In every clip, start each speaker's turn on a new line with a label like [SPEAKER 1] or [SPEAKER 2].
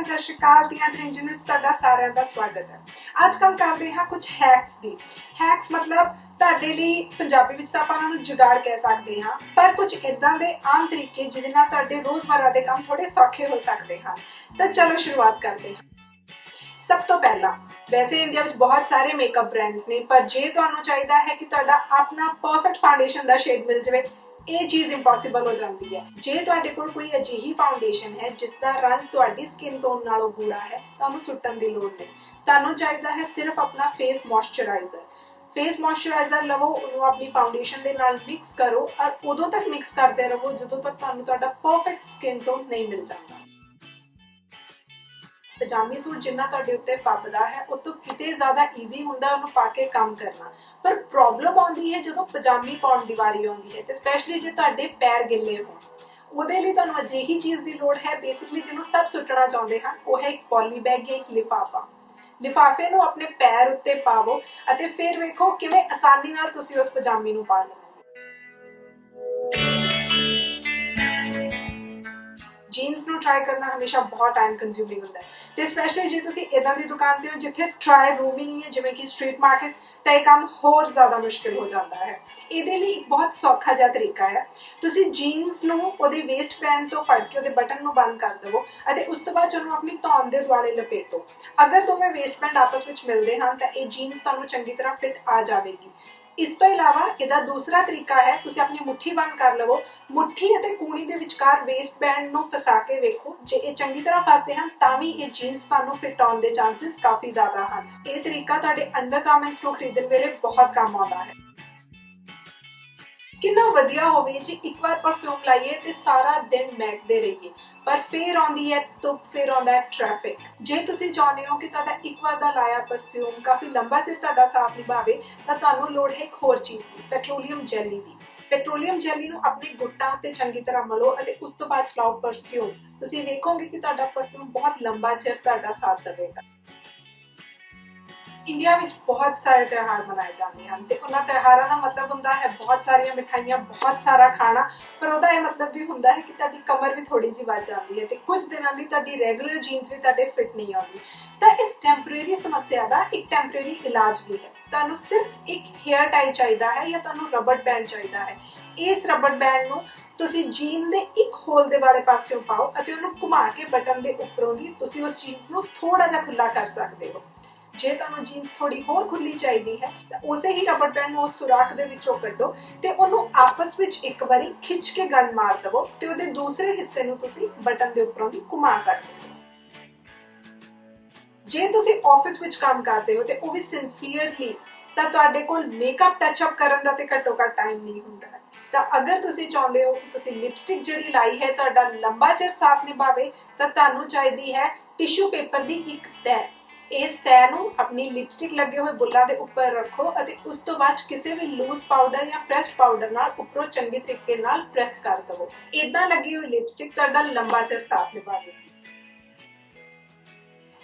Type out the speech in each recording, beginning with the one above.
[SPEAKER 1] And ਸਤਿ ਸ਼੍ਰੀ ਅਕਾਲ ਦੀਆਂ ਟ੍ਰਿੰਜਨ ਵਿੱਚ ਤੁਹਾਡਾ ਸਾਰਿਆਂ ਦਾ ਸਵਾਗਤ ਹੈ। ਅੱਜ ਕੱਲ ਕਰ ਰਹੇ ਹਾਂ ਕੁਝ ਹੈਕਸ ਦੀ। ਹੈਕਸ ਮਤਲਬ ਤੁਹਾਡੇ ਲਈ ਪੰਜਾਬੀ ਵਿੱਚ ਤਾਂ ਆਪਾਂ ਉਹਨਾਂ ਨੂੰ ਜੁਗਾੜ ਕਹਿ ਸਕਦੇ ਹਾਂ, ਪਰ ਕੁਝ ਇਦਾਂ ਦੇ ਆਮ ਤਰੀਕੇ ਜਿਹਦੇ ਨਾਲ ਤੁਹਾਡੇ ਰੋਜ਼ਮਰਰਾ ਦੇ ਕੰਮ ਥੋੜੇ ਸੌਖੇ ਹੋ ਸਕਦੇ ਹਨ। ਤਾਂ ਚਲੋ ਸ਼ੁਰੂਆਤ ਕਰਦੇ ਹਾਂ। ਸਭ ਤੋਂ ਪਹਿਲਾਂ, ਵੈਸੇ ਇੰਡੀਆ ਵਿੱਚ ਬਹੁਤ ਸਾਰੇ ਮੇਕਅਪ ਬ੍ਰਾਂਡਸ ਨੇ, ਪਰ ਜੇ ਤੁਹਾਨੂੰ ਚਾਹੀਦਾ ਹੈ ਕਿ ਤੁਹਾਡਾ ਆਪਣਾ ਪਰਫੈਕਟ ਫਾਊਂਡੇਸ਼ਨ ਦਾ ਸ਼ੇਡ ਮਿਲ ਜਾਵੇ ਇਹ ਚੀਜ਼ ਇੰਪੋਸੀਬਲ ਹੋ ਜਾਂਦੀ ਹੈ। ਜੇ ਤੁਹਾਡੇ ਕੋਲ ਕੋਈ ਅਜਿਹੀ ਫਾਊਂਡੇਸ਼ਨ ਹੈ, ਜਿਸ ਦਾ ਰੰਗ ਤੁਹਾਡੀ ਸਕਿਨ ਟੋਨ ਨਾਲੋਂ ਗੂੜਾ ਹੈ, ਤਾਂ ਉਹਨੂੰ ਸੁੱਟਣ ਦੀ ਲੋੜ ਨਹੀਂ। ਤੁਹਾਨੂੰ ਚਾਹੀਦਾ ਹੈ ਸਿਰਫ ਆਪਣਾ ਫੇਸ ਮੋਇਸਚਰਾਈਜ਼ਰ ਫੇਸ ਮੋਇਸਚਰਾਈਜ਼ਰ ਲਵੋ, ਉਹਨੂੰ ਆਪਣੀ ਫਾਊਂਡੇਸ਼ਨ ਦੇ ਨਾਲ ਮਿਕਸ ਕਰੋ, ਔਰ ਉਦੋਂ ਤੱਕ ਮਿਕਸ ਕਰਦੇ ਰਹੋ ਜਦੋਂ ਤੱਕ ਤੁਹਾਨੂੰ ਤੁਹਾਡਾ ਪਰਫੈਕਟ ਸਕਿਨ ਟੋਨ ਨਹੀਂ ਮਿਲ ਜਾਂਦਾ। ਪਜਾਮੀ ਸੂਟ ਜਿੰਨਾ ਤੁਹਾਡੇ ਉੱਤੇ ਫੱਬਦਾ ਹੈ, ਉਹ ਤੋਂ ਕਿਤੇ ਜ਼ਿਆਦਾ ਈਜ਼ੀ ਹੁੰਦਾ ਉਹਨੂੰ ਪਾ ਕੇ ਕੰਮ ਕਰਨਾ। ਪਰ ਪ੍ਰੋਬਲਮ ਆਉਂਦੀ ਹੈ ਜਦੋਂ ਪਜਾਮੀ ਪਾਉਣ ਦੀ ਵਾਰੀ ਆਉਂਦੀ ਹੈ ਤੇ ਸਪੈਸ਼ਲੀ ਜੇ ਤੁਹਾਡੇ ਪੈਰ ਗਿੱਲੇ ਹੋਣ। ਉਹਦੇ ਲਈ ਤੁਹਾਨੂੰ ਅਜਿਹੀ ਚੀਜ਼ ਦੀ ਲੋੜ ਹੈ ਬੇਸਿਕਲੀ ਜਿਹਨੂੰ ਸਭ ਸੁੱਟਣਾ ਚਾਹੁੰਦੇ ਹਨ, ਉਹ ਹੈ ਇੱਕ ਪੋਲੀ ਬੈਗ ਜਾਂ ਇੱਕ ਲਿਫਾਫਾ। ਲਿਫਾਫੇ ਨੂੰ ਆਪਣੇ ਪੈਰ ਉੱਤੇ ਪਾਵੋ ਅਤੇ ਫਿਰ ਵੇਖੋ ਕਿਵੇਂ ਆਸਾਨੀ ਨਾਲ ਤੁਸੀਂ ਉਸ ਪਜਾਮੀ ਨੂੰ ਪਾ ਲਵੋਗੇ ਜੀਨਸ ਨੂੰ ਟਰਾਈ ਕਰਨਾ ਹਮੇਸ਼ਾ ਬਹੁਤ ਟਾਈਮ ਕੰਜ਼ਿਊਮਿੰਗ ਹੁੰਦਾ ਹੈ। ਤੇ ਸਪੈਸ਼ਲੀ ਜੇ ਤੁਸੀਂ ਇਦਾਂ ਦੀ ਦੁਕਾਨ ਤੇ ਹੋ ਜਿੱਥੇ ਟਰਾਈ ਰੂਮ ਹੀ ਨਹੀਂ ਹੈ, ਜਿਵੇਂ ਕਿ ਸਟਰੀਟ ਮਾਰਕੀਟ ਤਾਂ ਇਹ ਕੰਮ ਹੋਰ ਜ਼ਿਆਦਾ ਮੁਸ਼ਕਿਲ ਹੋ ਜਾਂਦਾ ਹੈ। ਇਹਦੇ ਲਈ ਇੱਕ ਬਹੁਤ ਸੌਖਾ ਜਿਹਾ ਤਰੀਕਾ ਹੈ। ਤੁਸੀਂ ਜੀਨਸ ਨੂੰ ਉਹਦੇ ਵੇਸਟ ਬੈਂਡ ਤੋਂ ਫੜ ਕੇ ਉਹਦੇ ਬਟਨ ਨੂੰ ਬੰਦ ਕਰ ਦਿਵੋ ਅਤੇ ਉਸ ਤੋਂ ਬਾਅਦ ਉਹਨੂੰ ਆਪਣੀ ਧੌਣ ਦੇ ਦੁਆਲੇ ਲਪੇਟੋ। ਅਗਰ ਦੋਵੇਂ ਵੇਸਟ ਬੈਂਡ ਆਪਸ ਵਿੱਚ ਮਿਲਦੇ ਹਨ, ਤਾਂ ਇਹ ਜੀਨਸ ਤੁਹਾਨੂੰ ਚੰਗੀ ਤਰ੍ਹਾਂ ਫਿਟ ਆ ਜਾਵੇਗੀ। ਇਸ ਤੋਂ ਇਲਾਵਾ ਇਹਦਾ ਦੂਸਰਾ ਤਰੀਕਾ ਹੈ, ਤੁਸੀਂ ਆਪਣੀ ਮੁੱਠੀ ਬੰਦ ਕਰ ਲਵੋ। ਮੁੱਠੀ ਅਤੇ ਕੂਣੀ ਦੇ ਵਿਚਕਾਰ ਵੇਸਟ ਬੈਂਡ ਨੂੰ ਫਸਾ ਕੇ ਵੇਖੋ। ਜੇ ਇਹ ਚੰਗੀ ਤਰ੍ਹਾਂ ਫਸਦੇ ਹਨ, ਤਾਂ ਵੀ ਇਹ ਜੀਨਸ ਤੁਹਾਨੂੰ ਫਿੱਟ ਆਉਣ ਦੇ ਚਾਂਸਸ ਕਾਫੀ ਜ਼ਿਆਦਾ ਹਨ। ਇਹ ਤਰੀਕਾ ਤੁਹਾਡੇ ਅੰਡਰਗਾਰਮੈਂਟਸ ਨੂੰ ਖਰੀਦਣ ਵੇਲੇ ਬਹੁਤ ਕੰਮ ਆਉਂਦਾ ਹੈ। ਕਿੰਨਾ ਵਧੀਆ ਹੋਵੇ ਜੇ, ਇੱਕ ਵਾਰ ਪਰਫਿਊਮ ਲਾਈਏ ਤੇ ਸਾਰਾ ਦਿਨ ਮਹਿਕਦੇ ਰਹੀਏ। ਪਰ ਫੇਰ ਆਉਂਦੀ ਹੈ ਧੁੱਪ ਫੇਰ ਆਉਂਦਾ ਹੈ ਟ੍ਰੈਫਿਕ ਜੇ ਤੁਸੀਂ ਚਾਹੁੰਦੇ ਹੋ ਕਿ ਤੁਹਾਡਾ ਇੱਕ ਵਾਰ ਦਾ ਲਾਇਆ ਪਰਫਿਊਮ ਕਾਫੀ ਲੰਬਾ ਚਿਰ ਤੁਹਾਡਾ ਸਾਥ ਨਿਭਾਵੇ, ਤਾਂ ਤੁਹਾਨੂੰ ਲੋੜ ਹੈ ਇੱਕ ਹੋਰ ਚੀਜ਼ ਦੀ ਪੈਟਰੋਲੀਅਮ ਜੈਲੀ ਦੀ। ਪੈਟਰੋਲੀਅਮ ਜੈਲੀ ਨੂੰ ਆਪਣੇ ਗੁੱਟਾਂ ਤੇ ਚੰਗੀ ਤਰ੍ਹਾਂ ਮਲੋ ਅਤੇ ਉਸ ਤੋਂ ਬਾਅਦ ਚਲਾਓ ਪਰਫਿਊਮ ਤੁਸੀਂ ਵੇਖੋਗੇ ਕਿ ਤੁਹਾਡਾ ਪਰਫਿਊਮ ਬਹੁਤ ਲੰਬਾ ਚਿਰ ਤੁਹਾਡਾ ਸਾਥ ਦੇਵੇਗਾ। ਇੰਡੀਆ ਵਿੱਚ ਬਹੁਤ ਸਾਰੇ ਤਿਉਹਾਰ ਮਨਾਏ ਜਾਂਦੇ ਹਨ ਤੇ ਉਹਨਾਂ ਤਿਉਹਾਰਾਂ ਦਾ ਮਤਲਬ ਹੁੰਦਾ ਹੈ ਬਹੁਤ ਸਾਰੀਆਂ ਮਿਠਾਈਆਂ, ਬਹੁਤ ਸਾਰਾ ਖਾਣਾ, ਪਰ ਉਹਦਾ ਇਹ ਮਤਲਬ ਵੀ ਹੁੰਦਾ ਹੈ ਕਿ ਤੁਹਾਡੀ ਕਮਰ ਵੀ ਥੋੜੀ ਜਿਹੀ ਵੱਧ ਜਾਂਦੀ ਹੈ ਤੇ ਕੁਝ ਦਿਨਾਂ ਲਈ ਤੁਹਾਡੀ ਰੈਗੂਲਰ ਜੀਨਸ ਵੀ ਤੁਹਾਡੇ ਫਿੱਟ ਨਹੀਂ ਆਉਂਦੀ। ਤਾਂ ਇਸ ਟੈਂਪਰੇਰੀ ਸਮੱਸਿਆ ਦਾ ਇੱਕ ਟੈਂਪਰੇਰੀ ਇਲਾਜ ਵੀ ਹੈ। ਤੁਹਾਨੂੰ ਸਿਰਫ ਇੱਕ ਹੇਅਰ ਟਾਈ ਚਾਹੀਦਾ ਹੈ ਜਾਂ ਤੁਹਾਨੂੰ ਰਬੜ ਬੈਂਡ ਚਾਹੀਦਾ ਹੈ। ਇਸ ਰਬੜ ਬੈਂਡ ਨੂੰ ਤੁਸੀਂ ਜੀਨ ਦੇ ਇੱਕ ਹੋਲ ਦੇ ਵਾਲੇ ਪਾਸਿਓਂ ਪਾਓ ਅਤੇ ਉਹਨੂੰ ਘੁਮਾ ਕੇ ਬਟਨ ਦੇ ਉੱਪਰੋਂ ਦੀ ਤੁਸੀਂ ਉਸ ਜੀਨਸ ਨੂੰ ਥੋੜਾ ਜਿਹਾ ਖੁੱਲਾ ਕਰ ਸਕਦੇ ਹੋ। ਜੇ ਤੁਹਾਨੂੰ ਜੀਨਸ ਥੋੜੀ ਹੋਰ ਖੁੱਲੀ ਚਾਹੀਦੀ ਹੈ, ਤਾਂ ਉਸੇ ਹੀ ਰਬੜ ਬੈਂਡ ਨੂੰ ਉਸ ਸੁਰਾਖ ਦੇ ਵਿੱਚੋਂ ਕੱਢੋ ਤੇ ਉਹਨੂੰ ਆਪਸ ਵਿੱਚ ਇੱਕ ਵਾਰੀ ਖਿੱਚ ਕੇ ਗੰਢ ਮਾਰ ਦਵੋ ਤੇ ਉਹਦੇ ਦੂਸਰੇ ਹਿੱਸੇ ਨੂੰ ਤੁਸੀਂ ਬਟਨ ਦੇ ਉੱਪਰੋਂ ਦੀ ਘੁਮਾ ਸਕਦੇ ਹੋ। ਜੇ ਤੁਸੀਂ ਆਫਿਸ ਵਿੱਚ ਕੰਮ ਕਰਦੇ ਹੋ ਤੇ ਉਹ ਵੀ ਸਿੰਸੀਅਰਲੀ ਤਾਂ ਤੁਹਾਡੇ ਕੋਲ ਮੇਕਅਪ ਟੱਚ ਅਪ ਕਰਨ ਦਾ ਤੇ ਘੱਟੋ ਘੱਟ ਟਾਈਮ ਨਹੀਂ ਹੁੰਦਾ ਤਾਂ ਅਗਰ ਤੁਸੀਂ ਚਾਹੁੰਦੇ ਹੋ ਕਿ ਤੁਸੀਂ ਲਿਪਸਟਿਕ ਜਿਹੜੀ ਲਾਈ ਹੈ ਤੁਹਾਡਾ ਲੰਬਾ ਚਿਰ ਸਾਥ ਨਿਭਾਵੇ, ਤਾਂ ਤੁਹਾਨੂੰ ਚਾਹੀਦੀ ਹੈ ਟਿਸ਼ੂ ਪੇਪਰ ਦੀ ਇੱਕ ਤੈਅ ਇਸ ਤੈਅ ਨੂੰ ਆਪਣੀ ਲਿਪਸਟਿਕ ਲੱਗੇ ਹੋਏ ਬੁੱਲਾਂ ਦੇ ਉੱਪਰ ਰੱਖੋ ਅਤੇ ਉਸ ਤੋਂ ਬਾਅਦ ਕਿਸੇ ਵੀ ਲੂਜ਼ ਪਾਊਡਰ ਜਾਂ ਪ੍ਰੈਸਡ ਪਾਊਡਰ ਨਾਲ ਉੱਪਰੋਂ ਚੰਗੇ ਤਰੀਕੇ ਨਾਲ ਪ੍ਰੈਸ ਕਰ ਦਵੋ। ਇਦਾਂ ਲੱਗੀ ਹੋਈ ਲਿਪਸਟਿਕ ਤੁਹਾਡਾ ਲੰਬਾ ਚਿਰ ਸਾਥ ਨਿਭਾਵੇਗੀ।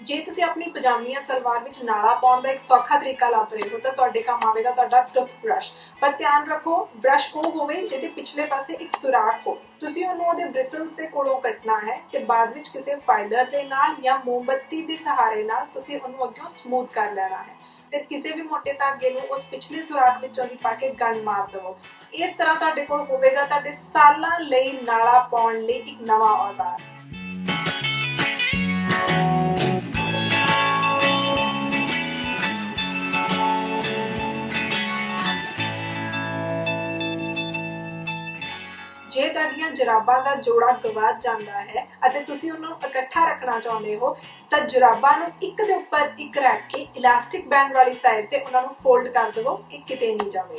[SPEAKER 1] ਜੇ ਤੁਸੀਂ ਆਪਣੀ ਪਜਾਮੀਆਂ ਸਲਵਾਰ ਵਿੱਚ ਨਾਲਾ ਪਾਉਣ ਦਾ ਇੱਕ ਸੌਖਾ ਤਰੀਕਾ ਲੱਭ ਰਹੇ ਹੋ ਤਾਂ ਤੁਹਾਡੇ ਕੰਮ ਆਵੇਗਾ ਤੁਹਾਡਾ ਟੁੱਥ ਬ੍ਰਸ਼। ਪਰ ਧਿਆਨ ਰੱਖੋ, ਬ੍ਰਸ਼ ਉਹ ਹੋਵੇ ਜਿਹਦੇ ਪਿਛਲੇ ਪਾਸੇ ਇੱਕ ਸੁਰਾਖ ਹੋ। ਤੁਸੀਂ ਉਹਨੂੰ ਉਹਦੇ ਬ੍ਰਿਸਲਸ ਦੇ ਕੋਲੋਂ ਕੱਟਣਾ ਹੈ ਤੇ ਬਾਅਦ ਵਿੱਚ ਕਿਸੇ ਫਾਈਲਰ ਦੇ ਨਾਲ ਜਾਂ ਮੋਮਬੱਤੀ ਦੇ ਸਹਾਰੇ ਨਾਲ ਤੁਸੀਂ ਉਹਨੂੰ ਅੱਗੇ ਸਮੂਥ ਕਰ ਲੈਣਾ ਹੈ। ਫਿਰ ਕਿਸੇ ਵੀ ਮੋਟੇ ਧਾਗੇ ਨੂੰ ਉਸ ਪਿਛਲੇ ਸੁਰਾਖ ਵਿੱਚੋਂ ਦੀ ਪਾ ਕੇ ਗੰਢ ਮਾਰ ਦਿਵੋ। ਇਸ ਤਰ੍ਹਾਂ ਤੁਹਾਡੇ ਕੋਲ ਹੋਵੇਗਾ ਤੁਹਾਡੇ ਸਾਲਾਂ ਲਈ ਨਾਲਾ ਪਾਉਣ ਲਈ ਇੱਕ ਨਵਾਂ ਔਜ਼ਾਰ। ਜੇ ਤੁਹਾਡੀਆਂ ਜਰਾਬਾਂ ਦਾ ਜੋੜਾ ਗਵਾਚ ਜਾਂਦਾ ਹੈ ਅਤੇ ਤੁਸੀਂ ਉਹਨੂੰ ਇਕੱਠਾ ਰੱਖਣਾ ਚਾਹੁੰਦੇ ਹੋ, ਤਾਂ ਜਰਾਬਾਂ ਨੂੰ ਇੱਕ ਦੇ ਉੱਪਰ ਇੱਕ ਰੱਖ ਕੇ ਇਲਾਸਟਿਕ ਬੈਂਡ ਵਾਲੀ ਸਾਈਡ ਤੇ ਉਹਨਾਂ ਨੂੰ ਫੋਲਡ ਕਰ ਦਿਵੋ, ਇਹ ਕਿਤੇ ਨਹੀਂ ਜਾਵੇ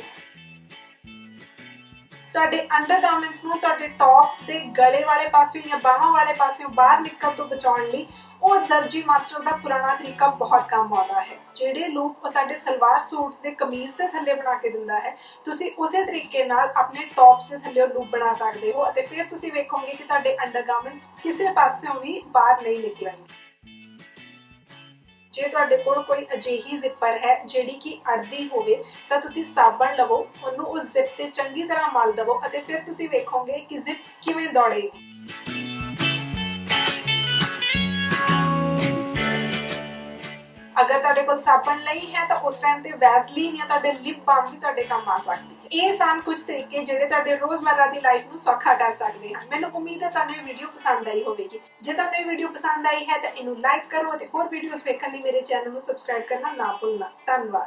[SPEAKER 1] ਤੁਹਾਡੇ ਅੰਡਰਗਾਰਮੈਂਟਸ ਨੂੰ ਤੁਹਾਡੇ ਟੌਪ ਦੇ ਗਲੇ ਵਾਲੇ ਪਾਸਿਓਂ ਜਾਂ ਬਾਹਾਂ ਵਾਲੇ ਪਾਸਿਓਂ ਬਾਹਰ ਨਿਕਲ ਤੋਂ ਬਚਾਉਣ ਲਈ ਉਹ ਦਰਜੀ ਮਾਸਟਰ ਦਾ ਪੁਰਾਣਾ ਤਰੀਕਾ ਬਹੁਤ ਕੰਮ ਆਉਂਦਾ ਹੈ। ਜਿਹੜੇ ਲੂਪ ਉਹ ਸਾਡੇ ਸਲਵਾਰ ਸੂਟ ਦੇ ਕਮੀਜ਼ ਦੇ ਥੱਲੇ ਬਣਾ ਕੇ ਦਿੰਦਾ ਹੈ, ਤੁਸੀਂ ਉਸੇ ਤਰੀਕੇ ਨਾਲ ਆਪਣੇ ਟੌਪਸ ਦੇ ਥੱਲੇ ਲੂਪ ਬਣਾ ਸਕਦੇ ਹੋ ਅਤੇ ਫਿਰ ਤੁਸੀਂ ਵੇਖੋਗੇ ਕਿ ਤੁਹਾਡੇ ਅੰਡਰਗਾਰਮੈਂਟਸ ਕਿਸੇ ਪਾਸਿਓਂ ਵੀ ਬਾਹਰ ਨਹੀਂ ਨਿਕਲਣਗੇ। ਜੇ ਤੁਹਾਡੇ ਕੋਲ ਕੋਈ ਅਜਿਹੀ ਜ਼ਿੱਪਰ ਹੈ ਜਿਹੜੀ ਕਿ ਅੜਦੀ ਹੋਵੇ, ਤਾਂ ਤੁਸੀਂ ਸਾਬਣ ਲਵੋ, ਉਹਨੂੰ ਉਸ ਜ਼ਿਪ ਤੇ ਚੰਗੀ ਤਰ੍ਹਾਂ ਮਲ ਦਵੋ ਅਤੇ ਫਿਰ ਤੁਸੀਂ ਵੇਖੋਗੇ ਕਿ ਜ਼ਿਪ ਕਿਵੇਂ ਦੌੜੇਗੀ। ਅਗਰ ਤੁਹਾਡੇ ਕੋਲ ਸਾਬਣ ਨਹੀਂ ਹੈ ਤਾਂ ਉਸ ਟਾਈਮ ਤੇ ਵੈਸਲੀਨ ਜਾਂ ਤੁਹਾਡੇ ਲਿਪ ਬਾਮ ਵੀ ਤੁਹਾਡੇ ਕੰਮ ਆ ਸਕਦੀ ਹੈ। ਇਹ ਸਨ ਕੁਝ ਤਰੀਕੇ ਜਿਹੜੇ ਤੁਹਾਡੇ ਰੋਜ਼ਮਰਰਾ ਦੀ ਲਾਈਫ ਨੂੰ ਸੌਖਾ ਕਰ ਸਕਦੇ ਹਨ। ਮੈਨੂੰ ਉਮੀਦ ਹੈ ਤੁਹਾਨੂੰ ਇਹ ਵੀਡੀਓ ਪਸੰਦ ਆਈ ਹੋਵੇਗੀ। ਜੇ ਤੁਹਾਨੂੰ ਇਹ ਵੀਡੀਓ ਪਸੰਦ ਆਈ ਹੈ ਤਾਂ ਇਹਨੂੰ ਲਾਈਕ ਕਰੋ ਅਤੇ ਹੋਰ ਵੀਡੀਓਜ਼ ਵੇਖਣ ਲਈ ਮੇਰੇ ਚੈਨਲ ਨੂੰ ਸਬਸਕ੍ਰਾਈਬ ਕਰਨਾ ਨਾ ਭੁੱਲਣਾ। ਧੰਨਵਾਦ।